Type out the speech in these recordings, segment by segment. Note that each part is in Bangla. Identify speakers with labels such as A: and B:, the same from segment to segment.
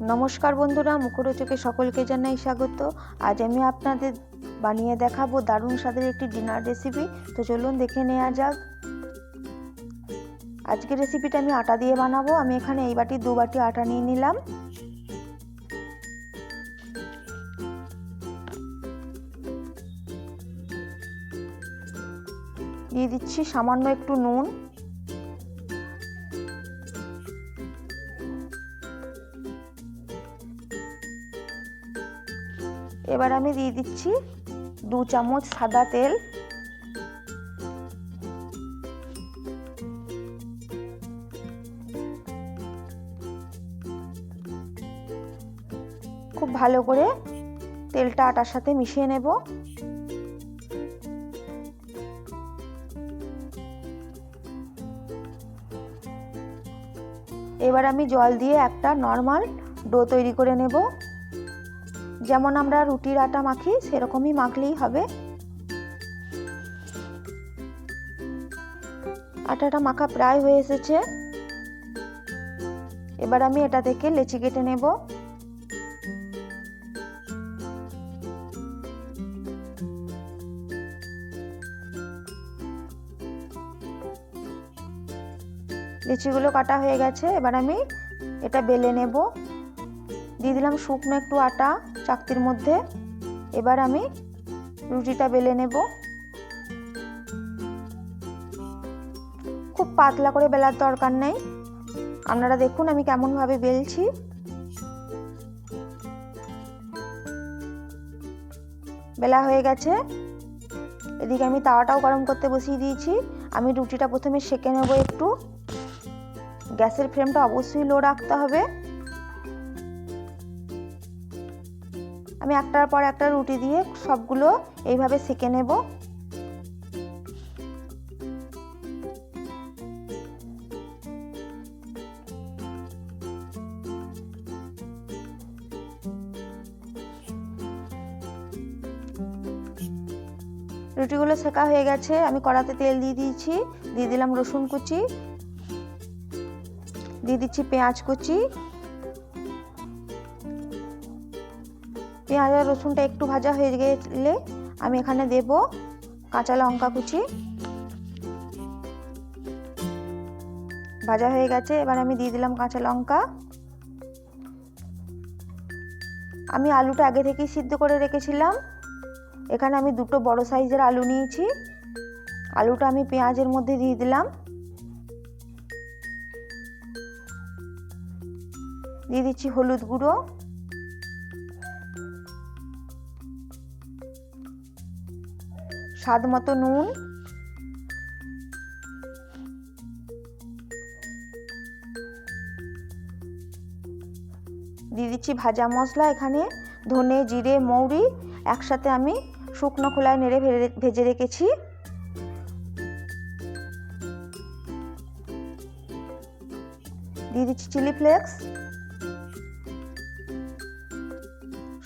A: নমস্কার বন্ধুরা, মুখরোচকে সকলকে জানাই স্বাগত। আজ আমি আপনাদের বানিয়ে দেখাবো দারুণ স্বাদের একটি ডিনার রেসিপি তো চলুন দেখে নেওয়া যাক। আজকের রেসিপিটা আমি আটা দিয়ে বানাবো। আমি এখানে এই বাটি, দু বাটি আটা নিয়ে নিলাম। দিয়ে দিচ্ছি সামান্য একটু নুন। এবার আমি দিয়ে দিচ্ছি দু চামচ সাদা তেল। খুব ভালো করে তেলটা আটার সাথে মিশিয়ে নেব। এবার আমি জল দিয়ে একটা নর্মাল ডো তৈরি করে নেব। যেমন আমরা রুটির আটা মাখি, সেরকমই মাখলেই হবে। আটাটা মাখা প্রায় হয়ে এসেছে। এবার আমি এটা থেকে লেচি কেটে নেব। লিচিগুলো কাটা হয়ে গেছে, এবার আমি এটা বেলে নেব। দিয়ে দিলাম শুকনো একটু আটা। চাকতির মধ্যে। এবার আমি রুটিটা বেলে নেব। খুব পাতলা করে বেলার দরকার নেই। আপনারা দেখুন আমি কেমনভাবে বেলছি। বেলা হয়ে গেছে। এদিকে আমি তাওয়াটাও গরম করতে বসিয়ে দিয়েছি। আমি রুটিটা প্রথমে সেঁকে নেব একটু। গ্যাসের ফ্লেমটা অবশ্যই লো রাখতে হবে। আমি একটার পর একটা রুটি দিয়ে সবগুলো এইভাবে সেঁকে নেব। রুটিগুলো সেকা হয়ে গেছে, আমি কড়াতে তেল দিয়ে দিয়েছি, দিয়ে দিলাম রসুন কুচি, দিয়ে দিচ্ছি পেঁয়াজ কুচি পেঁয়াজ আর রসুনটা একটু ভাজা হয়ে গেলে আমি এখানে দেব কাঁচা লঙ্কা কুচি। ভাজা হয়ে গেছে, এবার আমি দিয়ে দিলাম কাঁচা লঙ্কা। আমি আলুটা আগে থেকেই সিদ্ধ করে রেখেছিলাম। এখানে আমি দুটো বড় সাইজের আলু নিয়েছি। আলুটা আমি পেঁয়াজের মধ্যে দিয়ে দিলাম। দিয়ে দিচ্ছি হলুদ গুঁড়ো। স্বাদ মতো নুন। দিয়ে দিচ্ছি ভাজা মশলা এখানে, ধনে, জিরে, মৌরি, একসাথে আমি শুকনো খোলায় নেড়ে ভেজে রেখেছি। দিয়ে দিচ্ছি চিলি ফ্লেক্স।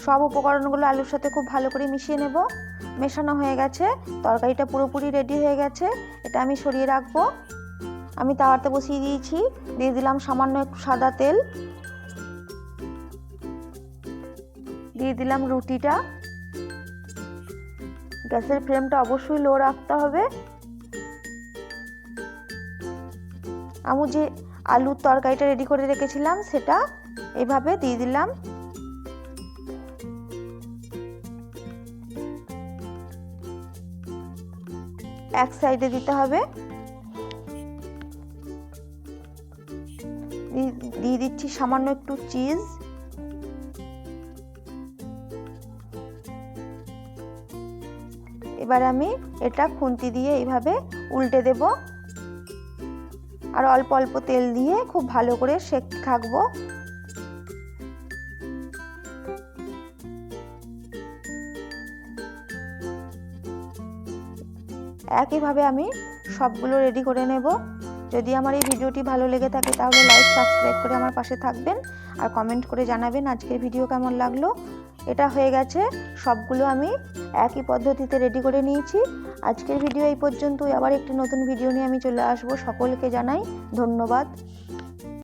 A: সব উপকরণগুলো আলুর সাথে খুব ভালো করে মিশিয়ে নেব। মেশানো হয়ে গেছে, তরকারিটা পুরোপুরি রেডি হয়ে গেছে, এটা আমি সরিয়ে রাখব। আমি তাওয়াতে বসিয়ে দিয়েছি, দিয়ে দিলাম সামান্য একটু সাদা তেল। দিয়ে দিলাম রুটিটা। গ্যাসের ফ্লেমটা অবশ্যই লো রাখতে হবে। আমি যে আলুর তরকারিটা রেডি করে রেখেছিলাম, সেটা এভাবে দিয়ে দিলাম। এক সাইডে দিতে হবে। দিয়ে দিচ্ছি সামান্য একটু চিজ। এবার আমি এটা খুন্তি দিয়ে এইভাবে উল্টে দেব। আর অল্প অল্প তেল দিয়ে খুব ভালো করে শেক থাকব একইভাবে আমি সবগুলো রেডি করে নেব। যদি আমার এই ভিডিওটি ভালো লেগে থাকে তাহলে লাইক সাবস্ক্রাইব করে আমার পাশে থাকবেন আর কমেন্ট করে জানাবেন আজকের ভিডিও কেমন লাগল। এটা হয়ে গেছে, সবগুলো আমি একই পদ্ধতিতে রেডি করে নিয়েছি। আজকের ভিডিও এই পর্যন্তই। আবার একটি নতুন ভিডিও নিয়ে আমি চলে আসব। সকলকে জানাই ধন্যবাদ।